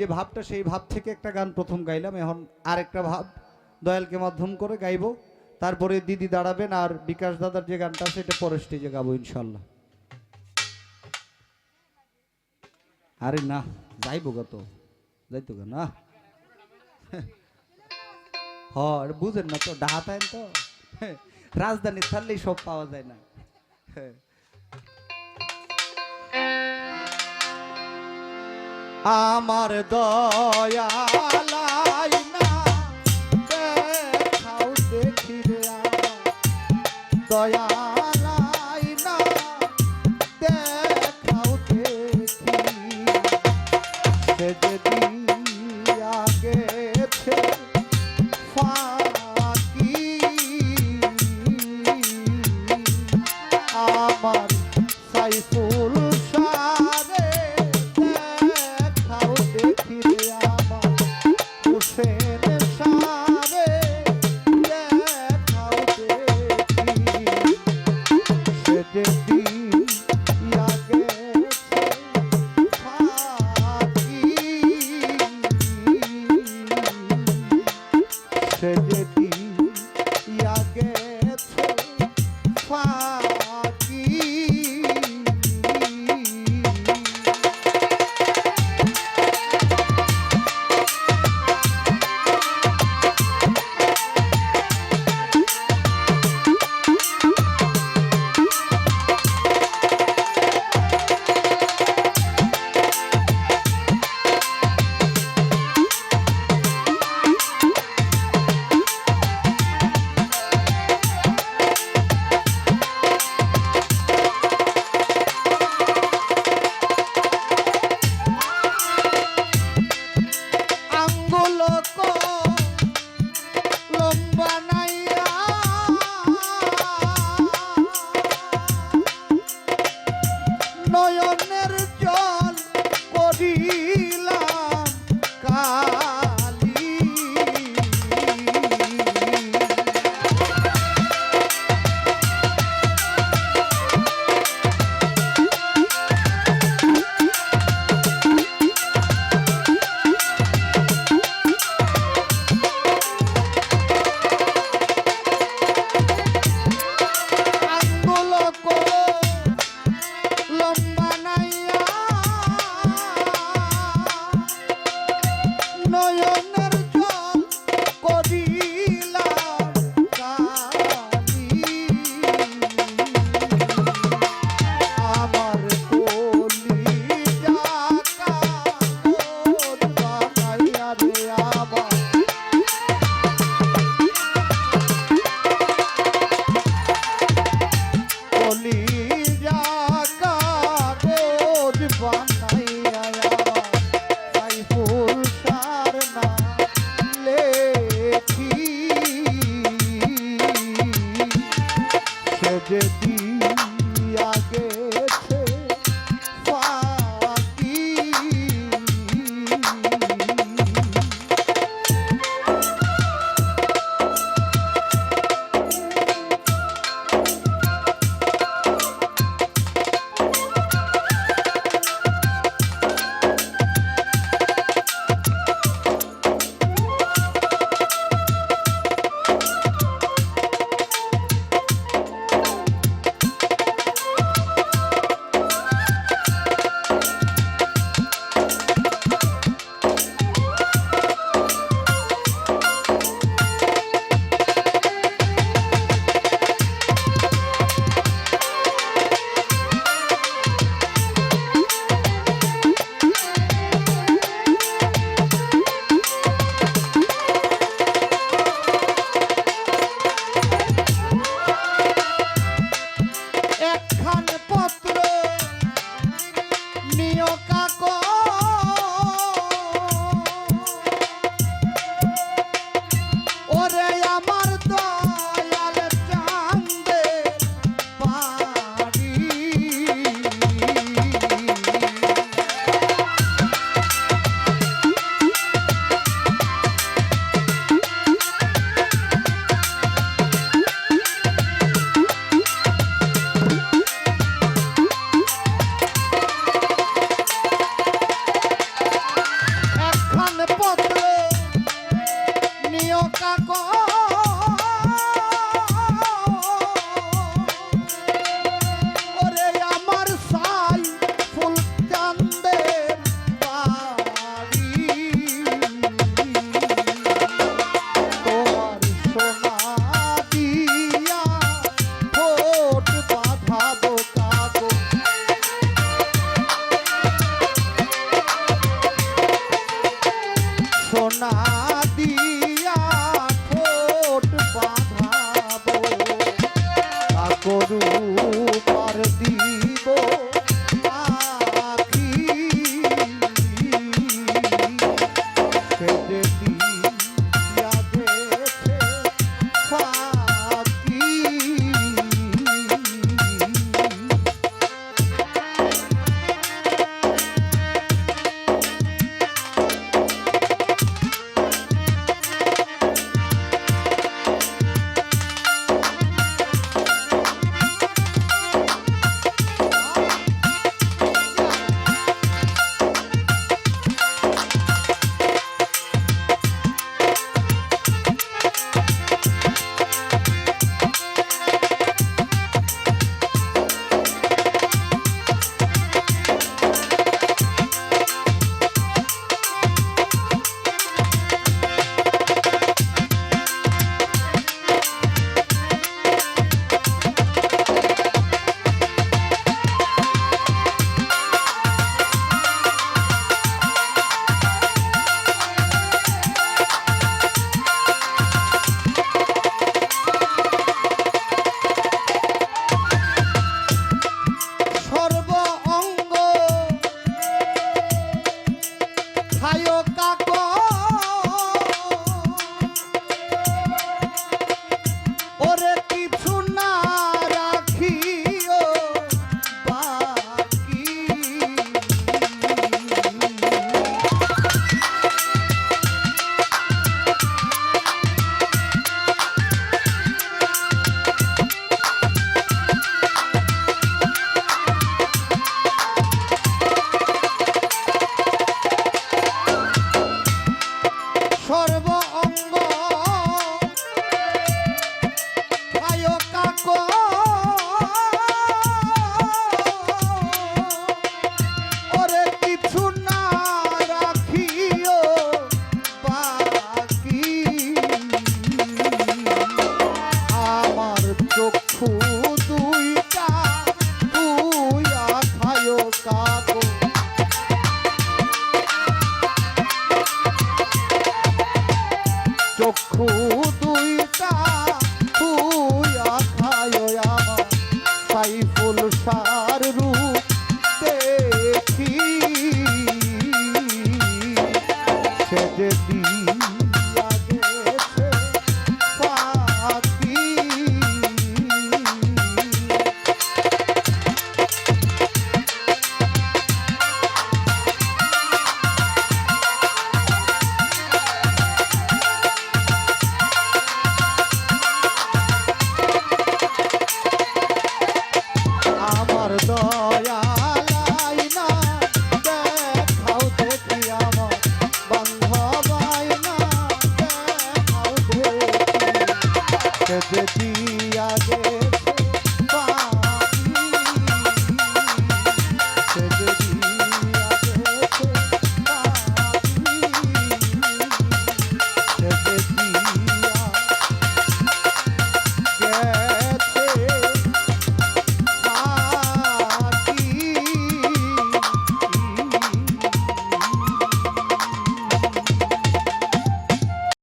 যে ভাবটা, সেই ভাব থেকে একটা গান প্রথম গাইলাম। এখন আরেকটা ভাব, দয়ালকে মাধ্যম করে গাইবো। তারপরে দিদি দাঁড়াবেন আর বিকাশ দাদার যে গানটা এটা পরের স্টেজে গাবো ইনশাল্লাহ। আরে না, যাইবো গা তো। যাইতো গা না। হ বুঝেন না তো ডাহাতায় তো। রাজধানী ছাড়লেই সব পাওয়া যায় না। আমার দেখি রে one. না চক্ষু দুইটা তুইয়া খায় আমার। সাইফুল সার রূপ